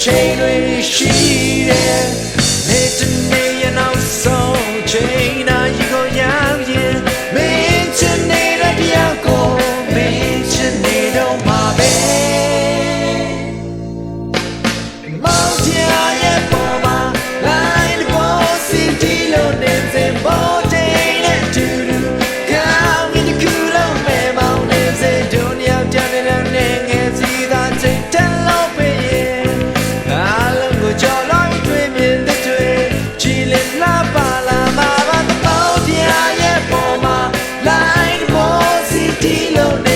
မ်းကိုရွေးမယ်အချိန်တွေရှိတယ် don't know.